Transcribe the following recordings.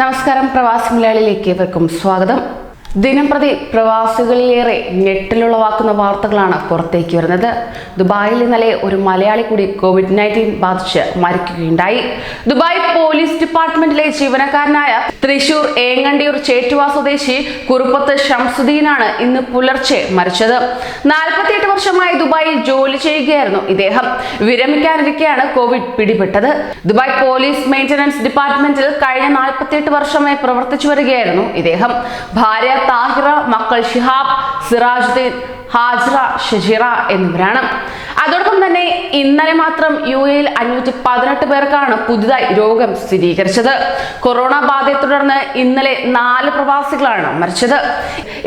നമസ്കാരം പ്രവാസി മലയാളിയിലേക്ക് ഏവർക്കും സ്വാഗതം. ദിനംപ്രതി പ്രവാസികളിലേറെ ഞെട്ടലുളവാക്കുന്ന വാർത്തകളാണ് പുറത്തേക്ക് വരുന്നത്. ദുബായിൽ ഇന്നലെ ഒരു മലയാളി കൂടി കോവിഡ് നയന്റീൻ ബാധിച്ച് മരിക്കുകയുണ്ടായി. ദുബായ് പോലീസ് ഡിപ്പാർട്ട്മെന്റിലെ ജീവനക്കാരനായ തൃശൂർ ഏങ്ങണ്ടിയൂർ ചേറ്റുവ സ്വദേശി കുറുപ്പത്ത് ഷംസുദ്ദീനാണ് ഇന്ന് പുലർച്ചെ മരിച്ചത്. നാൽപ്പത്തിയെട്ട് വർഷമായി ദുബായിൽ ജോലി ചെയ്യുകയായിരുന്നു ഇദ്ദേഹം. വിരമിക്കാനിരിക്കെയാണ് കോവിഡ് പിടിപെട്ടത്. ദുബായ് പോലീസ് മെയിന്റനൻസ് ഡിപ്പാർട്ട്മെന്റിൽ കഴിഞ്ഞ നാൽപ്പത്തിയെട്ട് വർഷമായി പ്രവർത്തിച്ചു വരികയായിരുന്നു ഇദ്ദേഹം. ഭാര്യ താഹിറ മക്കൾ ഷിഹാബ് സിറാജുദ്ദീൻ ഹാജ്ര ഷജിറ എന്നിവരാണ്. അതോടൊപ്പം തന്നെ ഇന്നലെ മാത്രം യു എയിൽ അഞ്ഞൂറ്റി പതിനെട്ട് പേർക്കാണ് പുതുതായി രോഗം സ്ഥിരീകരിച്ചത്. കൊറോണ ബാധയെ തുടർന്ന് ഇന്നലെ നാല് പ്രവാസികളാണ് മരിച്ചത്.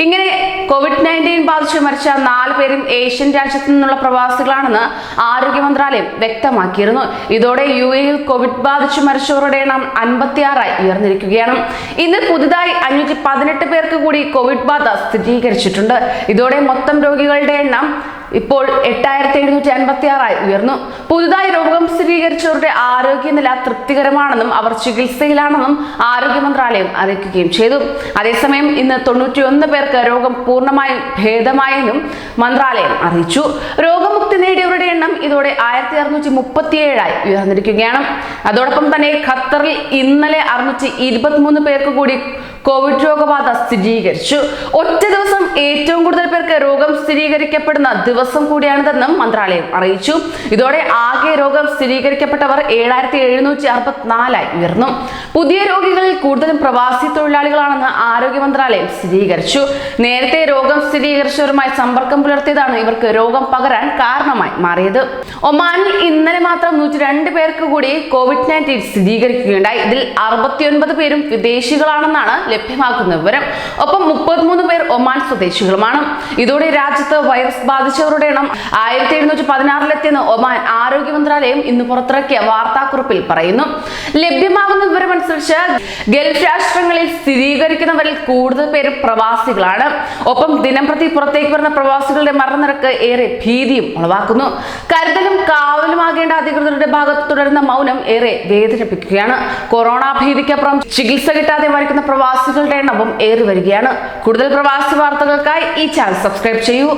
ഇങ്ങനെ കോവിഡ് നയന്റീൻ ബാധിച്ച് മരിച്ച നാല് പേരും ഏഷ്യൻ രാജ്യത്തു നിന്നുള്ള പ്രവാസികളാണെന്ന് ആരോഗ്യ മന്ത്രാലയം വ്യക്തമാക്കിയിരുന്നു. ഇതോടെ യു എയിൽ കോവിഡ് ബാധിച്ച് മരിച്ചവരുടെ എണ്ണം അൻപത്തിയാറായി ഉയർന്നിരിക്കുകയാണ്. ഇന്ന് പുതുതായി അഞ്ഞൂറ്റി പതിനെട്ട് പേർക്ക് കൂടി കോവിഡ് ബാധ സ്ഥിരീകരിച്ചിട്ടുണ്ട്. ഇതോടെ മൊത്തം രോഗികളുടെ എണ്ണം ഇപ്പോൾ എട്ടായിരത്തി എഴുന്നൂറ്റി അൻപത്തി ആറായി ഉയർന്നു. പുതുതായി രോഗം സ്ഥിരീകരിച്ചവരുടെ ആരോഗ്യനില തൃപ്തികരമാണെന്നും അവർ ചികിത്സയിലാണെന്നും ആരോഗ്യ മന്ത്രാലയം അറിയിക്കുകയും ചെയ്തു. അതേസമയം ഇന്ന് തൊണ്ണൂറ്റിയൊന്ന് പേർക്ക് രോഗം പൂർണമായും ഭേദമായെന്നും മന്ത്രാലയം അറിയിച്ചു. രോഗമുക്തി നേടിയവരുടെ എണ്ണം ഇതോടെ ആയിരത്തി അറുന്നൂറ്റി മുപ്പത്തിയേഴായി ഉയർന്നിരിക്കുകയാണ്. അതോടൊപ്പം തന്നെ ഖത്തറിൽ ഇന്നലെ അറുന്നൂറ്റി ഇരുപത്തിമൂന്ന് പേർക്ക് കൂടി കോവിഡ് രോഗബാധ സ്ഥിരീകരിച്ചു. ഒറ്റ ദിവസം ഏറ്റവും കൂടുതൽ പേർക്ക് രോഗം സ്ഥിരീകരിക്കപ്പെടുന്ന ദിവസം കൂടിയാണിതെന്നും മന്ത്രാലയം അറിയിച്ചു. ഇതോടെ ആകെ രോഗം സ്ഥിരീകരിക്കപ്പെട്ടവർ ഏഴായിരത്തി എഴുന്നൂറ്റി അറുപത്തിനാലായി ഉയർന്നു. പുതിയ രോഗികളിൽ കൂടുതലും പ്രവാസി തൊഴിലാളികളാണെന്ന് ആരോഗ്യ മന്ത്രാലയം സ്ഥിരീകരിച്ചു. നേരത്തെ രോഗം സ്ഥിരീകരിച്ചവരുമായി സമ്പർക്കം പുലർത്തിയതാണ് ഇവർക്ക് രോഗം പകരാൻ കാരണമായി മാറിയത്. ഒമാനിൽ ഇന്നലെ മാത്രം നൂറ്റി രണ്ട് പേർക്ക് കൂടി കോവിഡ് നയന്റീൻ സ്ഥിരീകരിക്കുകയുണ്ടായി. ഇതിൽ അറുപത്തിയൊൻപത് പേരും വിദേശികളാണെന്നാണ് ലഭ്യമാക്കുന്ന വിവരം. ഒപ്പം മുപ്പത്തിമൂന്ന് പേർ ഒമാൻ സ്വദേശികളുമാണ്. ഇതോടെ രാജ്യത്ത് വൈറസ് ബാധിച്ചവരുടെ എണ്ണം ആയിരത്തി എഴുന്നൂറ്റി പതിനാറിലെത്തിയെന്ന് ഒമാൻ ആരോഗ്യ മന്ത്രാലയം ഇന്ന് പുറത്തിറക്കിയ വാർത്താക്കുറിപ്പിൽ പറയുന്നു. ലഭ്യമാകുന്ന വിവരമനുസരിച്ച് ഗൾഫ് രാഷ്ട്രങ്ങളിൽ സ്ഥിരീകരിക്കുന്നവരിൽ കൂടുതൽ പേര് പ്രവാസികളാണ്. ഒപ്പം ദിനംപ്രതി പുറത്തേക്ക് വരുന്ന പ്രവാസികളുടെ മരണനിരക്ക് ഏറെ ഭീതിയും ഉളവാക്കുന്നു. കരുതലും കാവലുമാകേണ്ട അധികൃതരുടെ ഭാഗത്ത് തുടരുന്ന മൗനം ഏറെ വേദനിപ്പിക്കുകയാണ്. കൊറോണ ഭീതിക്കപ്പുറം ചികിത്സ കിട്ടാതെ മരിക്കുന്ന പ്രവാസികളുടെ എണ്ണവും ഏറി വരികയാണ് കൂടുതൽ പ്രവാസി വാർത്തകൾക്കായി ഈ ചാനൽ സബ്സ്ക്രൈബ് ചെയ്യൂ.